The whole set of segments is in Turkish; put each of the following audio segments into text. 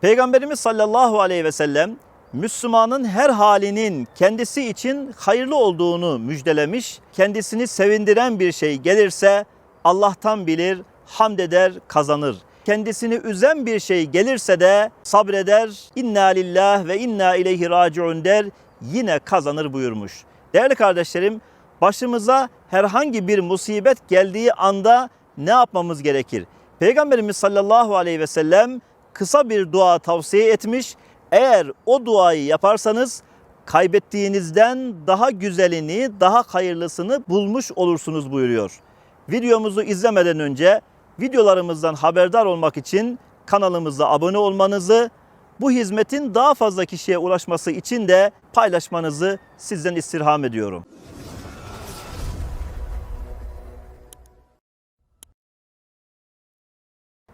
Peygamberimiz sallallahu aleyhi ve sellem Müslümanın her halinin kendisi için hayırlı olduğunu müjdelemiş. Kendisini sevindiren bir şey gelirse Allah'tan bilir, hamd eder, kazanır. Kendisini üzen bir şey gelirse de sabreder, inna lillah ve inna ileyhi raciun der, yine kazanır buyurmuş. Değerli kardeşlerim, başımıza herhangi bir musibet geldiği anda ne yapmamız gerekir? Peygamberimiz sallallahu aleyhi ve sellem kısa bir dua tavsiye etmiş. Eğer o duayı yaparsanız kaybettiğinizden daha güzelini, daha hayırlısını bulmuş olursunuz buyuruyor. Videomuzu izlemeden önce videolarımızdan haberdar olmak için kanalımıza abone olmanızı, bu hizmetin daha fazla kişiye ulaşması için de paylaşmanızı sizden istirham ediyorum.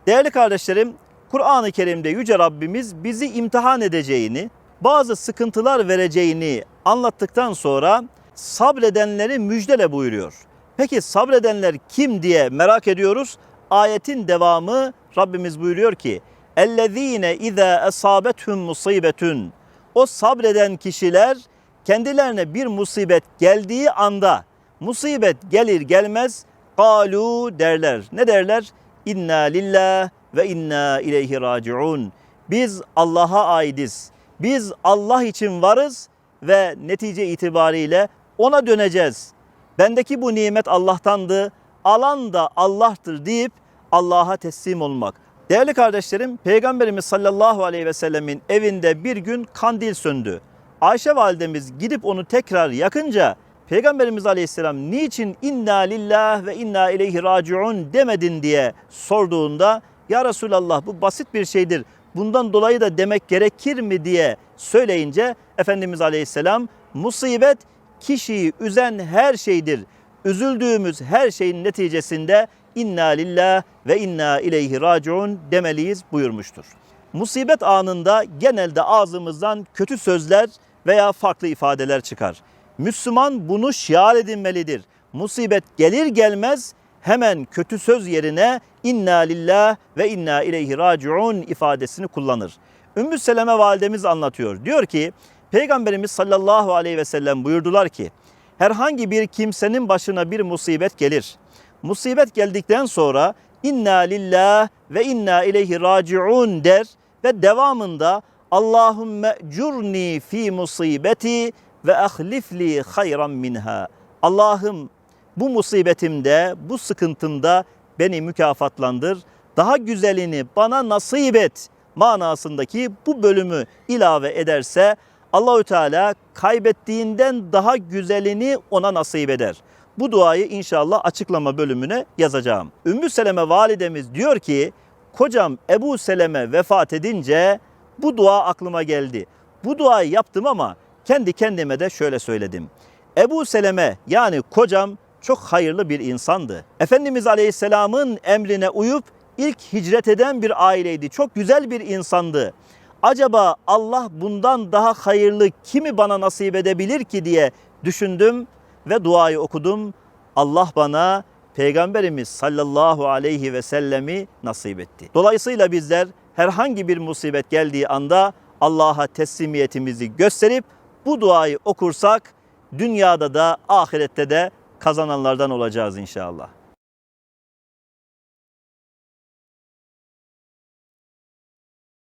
Değerli kardeşlerim, Kur'an-ı Kerim'de Yüce Rabbimiz bizi imtihan edeceğini, bazı sıkıntılar vereceğini anlattıktan sonra sabredenleri müjdele buyuruyor. Peki sabredenler kim diye merak ediyoruz. Ayetin devamı Rabbimiz buyuruyor ki: "Ellezine iza esabethum musibetun." O sabreden kişiler kendilerine bir musibet geldiği anda musibet gelir gelmez kalu derler. Ne derler? İnna lillah ve inna ileyhi raciun. Biz Allah'a aidiz. Biz Allah için varız ve netice itibariyle ona döneceğiz. Bendeki bu nimet Allah'tandı, alan da Allah'tır deyip Allah'a teslim olmak. Değerli kardeşlerim, Peygamberimiz sallallahu aleyhi ve sellemin evinde bir gün kandil söndü. Ayşe validemiz gidip onu tekrar yakınca Peygamberimiz aleyhisselam niçin inna lillah ve inna ileyhi raciun demedin diye sorduğunda ya Resulallah bu basit bir şeydir. Bundan dolayı da demek gerekir mi diye söyleyince Efendimiz aleyhisselam musibet kişiyi üzen her şeydir. Üzüldüğümüz her şeyin neticesinde inna lillah ve inna ileyhi raciun demeliyiz buyurmuştur. Musibet anında genelde ağzımızdan kötü sözler veya farklı ifadeler çıkar. Müslüman bunu şiar edinmelidir. Musibet gelir gelmez hemen kötü söz yerine inna lillah ve inna ileyhi raciun ifadesini kullanır. Ümmü Seleme validemiz anlatıyor. Diyor ki Peygamberimiz sallallahu aleyhi ve sellem buyurdular ki herhangi bir kimsenin başına bir musibet gelir. Musibet geldikten sonra inna lillah ve inna ileyhi raciun der ve devamında Allahümme curni fi musibeti ve ahlifli hayran minha. Allah'ım bu musibetimde, bu sıkıntımda beni mükafatlandır. Daha güzelini bana nasip et manasındaki bu bölümü ilave ederse Allahü Teala kaybettiğinden daha güzelini ona nasip eder. Bu duayı inşallah açıklama bölümüne yazacağım. Ümmü Seleme validemiz diyor ki kocam Ebu Seleme vefat edince bu dua aklıma geldi. Bu duayı yaptım ama kendi kendime de şöyle söyledim. Ebu Seleme yani kocam çok hayırlı bir insandı. Efendimiz Aleyhisselam'ın emrine uyup ilk hicret eden bir aileydi. Çok güzel bir insandı. Acaba Allah bundan daha hayırlı kimi bana nasip edebilir ki diye düşündüm ve duayı okudum. Allah bana Peygamberimiz sallallahu aleyhi ve sellemi nasip etti. Dolayısıyla bizler herhangi bir musibet geldiği anda Allah'a teslimiyetimizi gösterip bu duayı okursak dünyada da ahirette de kazananlardan olacağız inşallah.